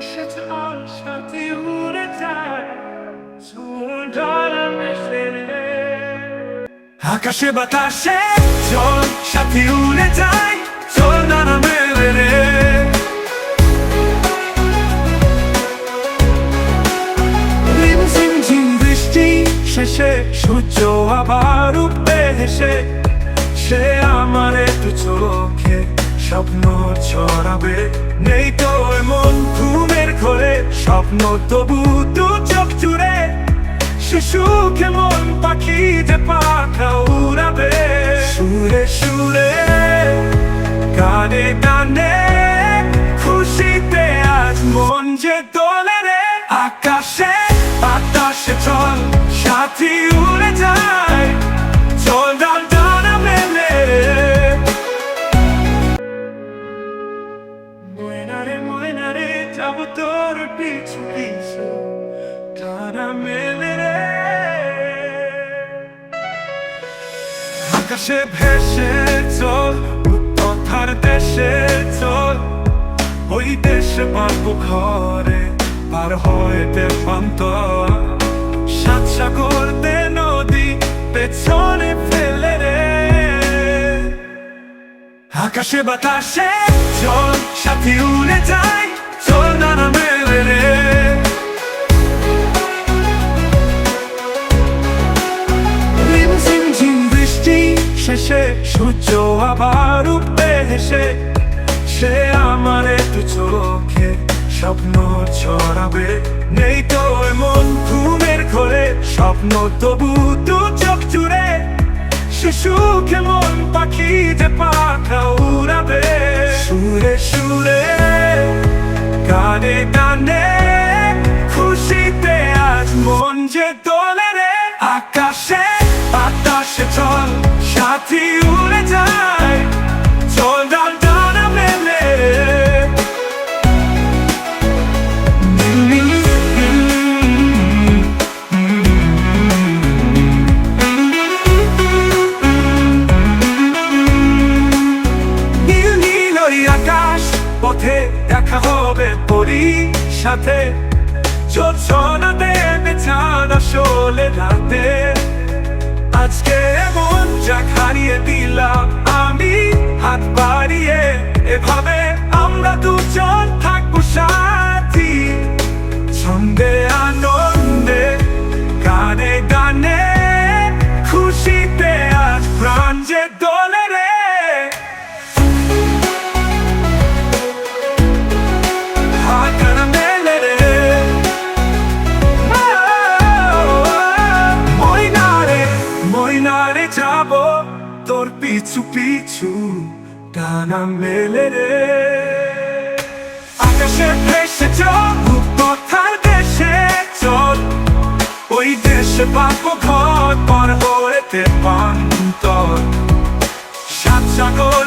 আকাশে চল সাথে উড়ে যায় সুন্দর মেশে আকাশে বাতাসে চল সাথে উড়ে যায়, চল নানা মেলে রে। বৃষ্টি শেষে, সূর্য আবার উঠবে হেসে সে আমার একটু চোখে। স্বপ্ন ছড়াবে। নেই তো এমন ঘুমের ঘরে, স্বপ্ন তবু দু চোখ জুড়ে। শিশু কেমন পাখি যে পাখা উড়াবে। সুরে সুরে গানে গানে খুশিতে আজ মন যে রে। আকাশে বাতাসে চল, সাথী আকাশে ভেসে চল উত্তর দেশে চল। ওই দেশে পারব ঘরে, পার হইতে পান্ত সাত নদী পেছনে ফেলে রে। আকাশে বাতাসে চল, সাথী উড়ে যায়। চল নানা মেলে শেষে সূর্য আবার উঠবে হেসে, সে আমার একটু চোখে স্বপ্ন ছড়াবে। নেই তো এমন ঘুমের ঘরে, স্বপ্ন তবু দু চোখ জুড়ে। শিশু কেমন পাখি যে পাখা উড়াবে। সুরে সুরে, গানে গানে পথে দেখা হবে পরি সাথে। চোছনা দেবে চান আসলে রাতে। আজকে এমন যা হারিয়ে দিলাম পিছু পিছু টানা মেলে রে। আকাশে ভেসে চল কথার দেশে চল। ওই দেশে পাবো ঘর, পর হয়েতে পান্তর সাত সাগর